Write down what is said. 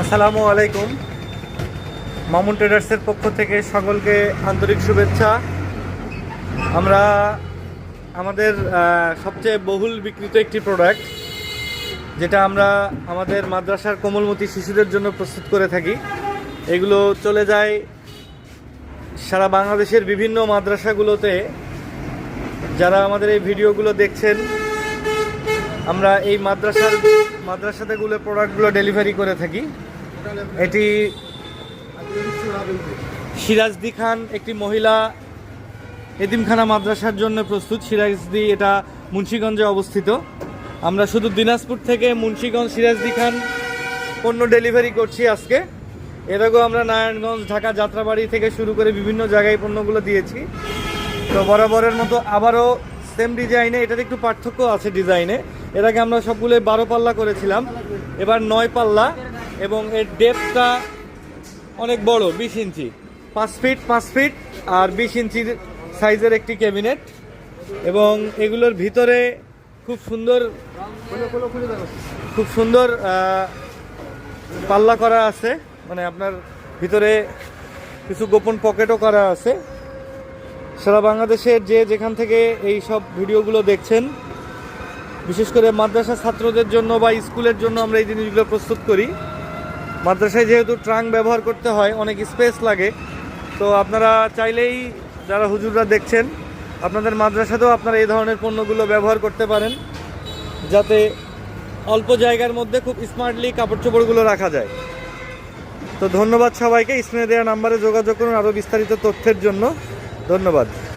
আসসালামু আলাইকুম। মামুন ট্রেডার্সের পক্ষ থেকে সকলকে আন্তরিক শুভেচ্ছা। আমরা আমাদের সবচেয়ে বহুল বিক্রিত একটি প্রোডাক্ট যেটা আমরা আমাদের মাদ্রাসার কোমলমতি শিশুদের জন্য প্রস্তুত করে থাকি। এগুলো চলে যায় সারা বাংলাদেশের বিভিন্ন মাদ্রাসাগুলোতে। যারা আমাদের এই ভিডিওগুলো দেখছেন, আমরা এই মাদ্রাসার মাদ্রাসাতেগুলো প্রোডাক্টগুলো ডেলিভারি করে থাকি। এটি সিরাজদি খান, একটি মহিলা এতিমখানা মাদ্রাসার জন্য প্রস্তুত। সিরাজদি এটা মুন্সীগঞ্জে অবস্থিত। আমরা শুধু দিনাজপুর থেকে মুন্সীগঞ্জ সিরাজদি খান পণ্য ডেলিভারি করছি আজকে। এর আগেও আমরা নারায়ণগঞ্জ, ঢাকা যাত্রাবাড়ি থেকে শুরু করে বিভিন্ন জায়গায় পণ্যগুলো দিয়েছি। তো বরাবরের মতো আবারও সেম ডিজাইনে এটার একটু পার্থক্য আছে ডিজাইনে এর আগে আমরা সবগুলো বারো পাল্লা করেছিলাম। এবার নয় পাল্লা। এবং এর ডেপটা অনেক বড়, বিশ ইঞ্চি। পাঁচ ফিট পাঁচ ফিট আর বিশ ইঞ্চির সাইজের একটি ক্যাবিনেট এবং এগুলোর ভিতরে খুব সুন্দর খুব সুন্দর পাল্লা করা আছে। মানে আপনার ভিতরে কিছু গোপন পকেটও করা আছে। সারা বাংলাদেশের যে যেখান থেকে এই সব ভিডিওগুলো দেখছেন, বিশেষ করে মাদ্রাসা ছাত্রদের জন্য বা স্কুলের জন্য আমরা এই জিনিসগুলো প্রস্তুত করি। মাদ্রাসায় যেহেতু ট্রাঙ্ক ব্যবহার করতে হয়, অনেক স্পেস লাগে, তো আপনারা চাইলেই যারা হুজুররা দেখছেন, আপনাদের মাদ্রাসাতেও আপনারা এই ধরনের পণ্যগুলো ব্যবহার করতে পারেন, যাতে অল্প জায়গার মধ্যে খুব স্মার্টলি কাপড় চোপড়গুলো রাখা যায়। তো ধন্যবাদ সবাইকে, স্ক্রিনে দেওয়া নাম্বারে যোগাযোগ করুন আরও বিস্তারিত তথ্যের জন্য। ধন্যবাদ।